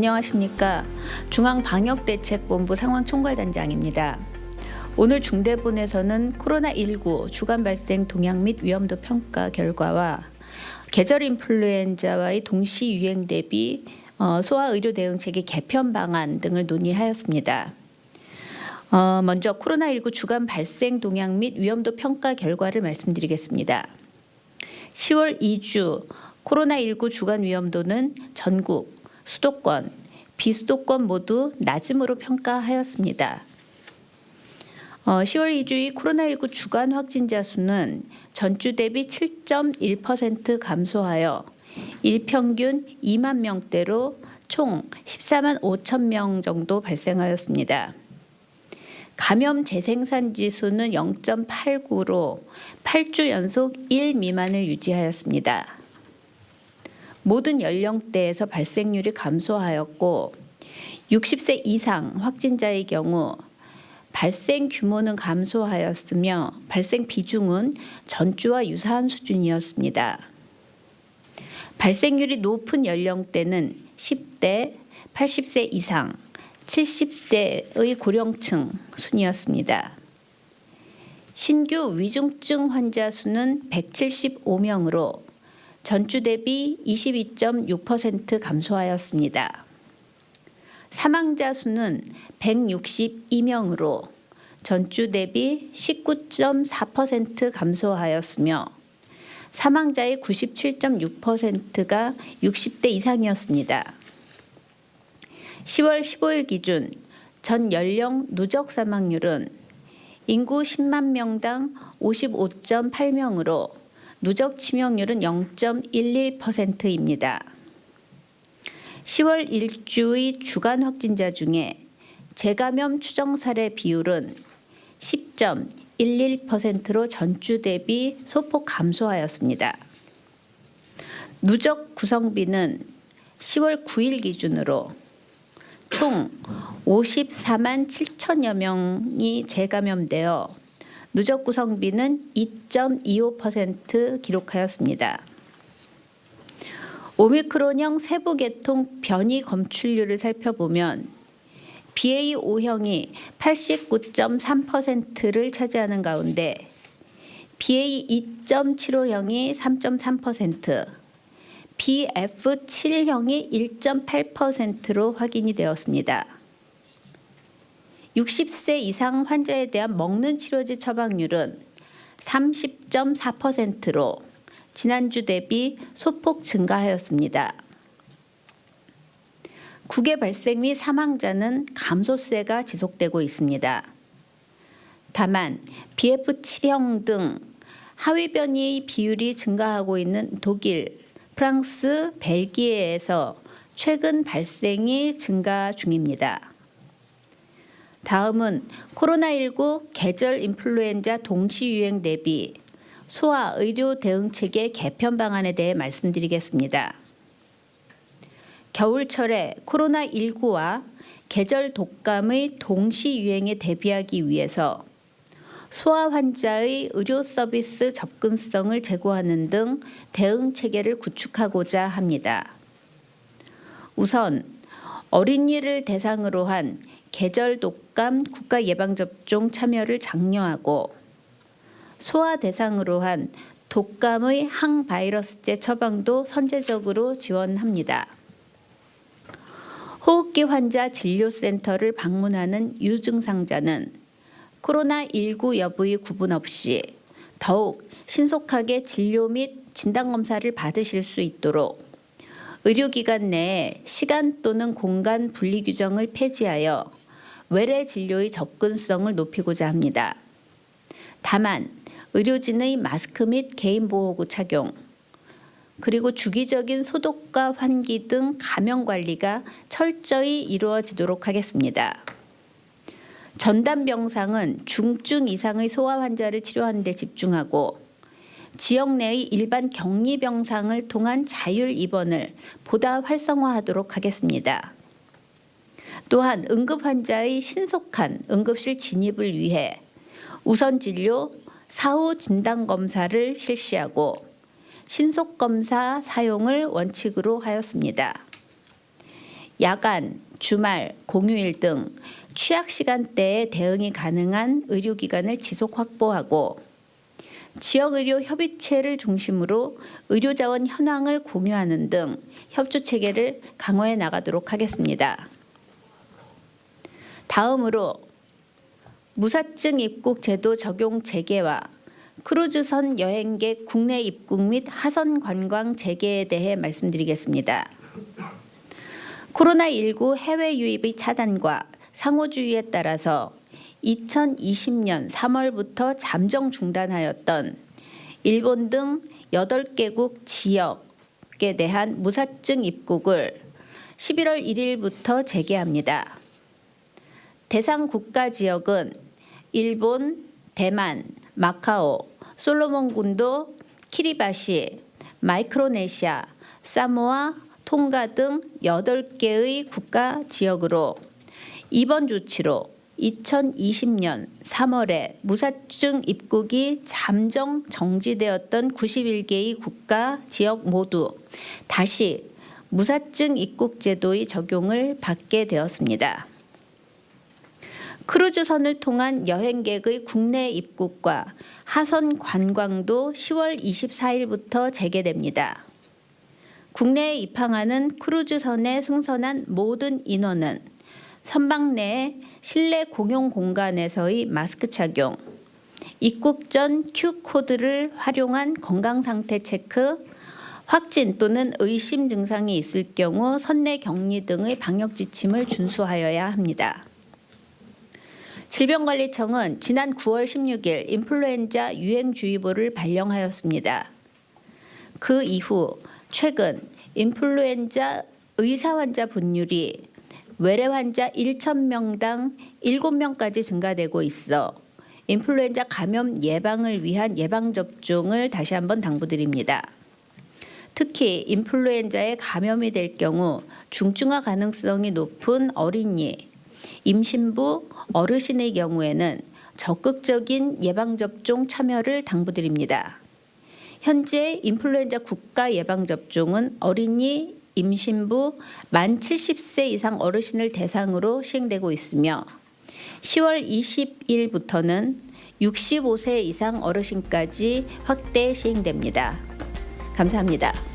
안녕하십니까. 중앙방역대책본부 상황총괄단장입니다. 오늘 중대본에서는 코로나19 주간 발생 동향 및 위험도 평가 결과와 계절 인플루엔자와의 동시 유행 대비 어, 소아 의료 대응체계 개편 방안 등을 논의하였습니다. 어, 먼저 코로나19 주간 발생 동향 및 위험도 평가 결과를 말씀드리겠습니다. 10월 2주 코로나19 주간 위험도는 전국, 수도권, 비수도권 모두 낮음으로 평가하였습니다. 어, 10월 2주의 코로나19 주간 확진자 수는 전주 대비 7.1% 감소하여 일평균 2만 명대로 총 14만 5천 명 정도 발생하였습니다. 감염 재생산 지수는 0.89로 8주 연속 1 미만을 유지하였습니다. 모든 연령대에서 발생률이 감소하였고 60세 이상 확진자의 경우 발생 규모는 감소하였으며 발생 비중은 전주와 유사한 수준이었습니다. 발생률이 높은 연령대는 10대, 80세 이상, 70대의 고령층 순이었습니다. 신규 위중증 환자 수는 175명으로 전주 대비 22.6% 감소하였습니다. 사망자 수는 162명으로 전주 대비 19.4% 감소하였으며 사망자의 97.6%가 60대 이상이었습니다. 10월 15일 기준 전 연령 누적 사망률은 인구 10만 명당 55.8명으로 누적 치명률은 0.11%입니다. 10월 1주의 주간 확진자 중에 재감염 추정 사례 비율은 10.11%로 전주 대비 소폭 감소하였습니다. 누적 구성비는 10월 9일 기준으로 총 54만 7천여 명이 재감염되어 누적 구성비는 2.25% 기록하였습니다. 오미크론형 세부 계통 변이 검출률을 살펴보면 BA5형이 89.3%를 차지하는 가운데 BA2.75형이 3.3%, BF7형이 1.8%로 확인이 되었습니다. 60세 이상 환자에 대한 먹는 치료제 처방률은 30.4%로 지난주 대비 소폭 증가하였습니다. 국외 발생 및 사망자는 감소세가 지속되고 있습니다. 다만 BF7형 등 하위 변이 비율이 증가하고 있는 독일, 프랑스, 벨기에에서 최근 발생이 증가 중입니다. 다음은 코로나19 계절 인플루엔자 동시 유행 대비 소아 의료 대응 체계 개편 방안에 대해 말씀드리겠습니다. 겨울철에 코로나19와 계절 독감의 동시 유행에 대비하기 위해서 소아 환자의 의료 서비스 접근성을 제고하는 등 대응 체계를 구축하고자 합니다. 우선 어린이를 대상으로 한 계절 독감 국가 예방 접종 참여를 장려하고 소아 대상으로 한 독감의 항바이러스제 처방도 선제적으로 지원합니다. 호흡기 환자 진료센터를 방문하는 유증상자는 코로나19 여부의 구분 없이 더욱 신속하게 진료 및 진단검사를 받으실 수 있도록 의료기관 내에 시간 또는 공간 분리 규정을 폐지하여 외래 진료의 접근성을 높이고자 합니다. 다만 의료진의 마스크 및 개인 보호구 착용, 그리고 주기적인 소독과 환기 등 감염 관리가 철저히 이루어지도록 하겠습니다. 전담 병상은 중증 이상의 소아 환자를 치료하는 데 집중하고 지역 내의 일반 격리 병상을 통한 자율 입원을 보다 활성화하도록 하겠습니다. 또한 응급 환자의 신속한 응급실 진입을 위해 우선 진료, 사후 진단 검사를 실시하고 신속 검사 사용을 원칙으로 하였습니다. 야간, 주말, 공휴일 등 취약 시간대에 대응이 가능한 의료기관을 지속 확보하고 지역의료 협의체를 중심으로 의료자원 현황을 공유하는 등 협조 체계를 강화해 나가도록 하겠습니다. 다음으로 무사증 입국 제도 적용 재개와 크루즈선 여행객 국내 입국 및 하선 관광 재개에 대해 말씀드리겠습니다. 코로나19 해외 유입의 차단과 상호주의에 따라서 2020년 3월부터 잠정 중단하였던 일본 등 8개국 지역에 대한 무사증 입국을 11월 1일부터 재개합니다. 대상 국가 지역은 일본, 대만, 마카오, 솔로몬군도, 키리바시, 마이크로네시아, 사모아, 통가 등 8개의 국가 지역으로 이번 조치로 2020년 3월에 무사증 입국이 잠정 정지되었던 91개의 국가 지역 모두 다시 무사증 입국 제도의 적용을 받게 되었습니다. 크루즈선을 통한 여행객의 국내 입국과 하선 관광도 10월 24일부터 재개됩니다. 국내에 입항하는 크루즈선에 승선한 모든 인원은 선박 내 실내 공용 공간에서의 마스크 착용, 입국 전 Q코드를 활용한 건강 상태 체크, 확진 또는 의심 증상이 있을 경우 선내 격리 등의 방역 지침을 준수하여야 합니다. 질병관리청은 지난 9월 16일 인플루엔자 유행주의보를 발령하였습니다. 그 이후 최근 인플루엔자 의사 환자 분율이 외래 환자 1,000명당 7명까지 증가되고 있어 인플루엔자 감염 예방을 위한 예방 접종을 다시 한번 당부드립니다. 특히 인플루엔자에 감염이 될 경우 중증화 가능성이 높은 어린이, 임신부, 어르신의 경우에는 적극적인 예방접종 참여를 당부드립니다. 현재 인플루엔자 국가 예방접종은 어린이, 임신부, 만 70세 이상 어르신을 대상으로 시행되고 있으며 10월 20일부터는 65세 이상 어르신까지 확대 시행됩니다. 감사합니다.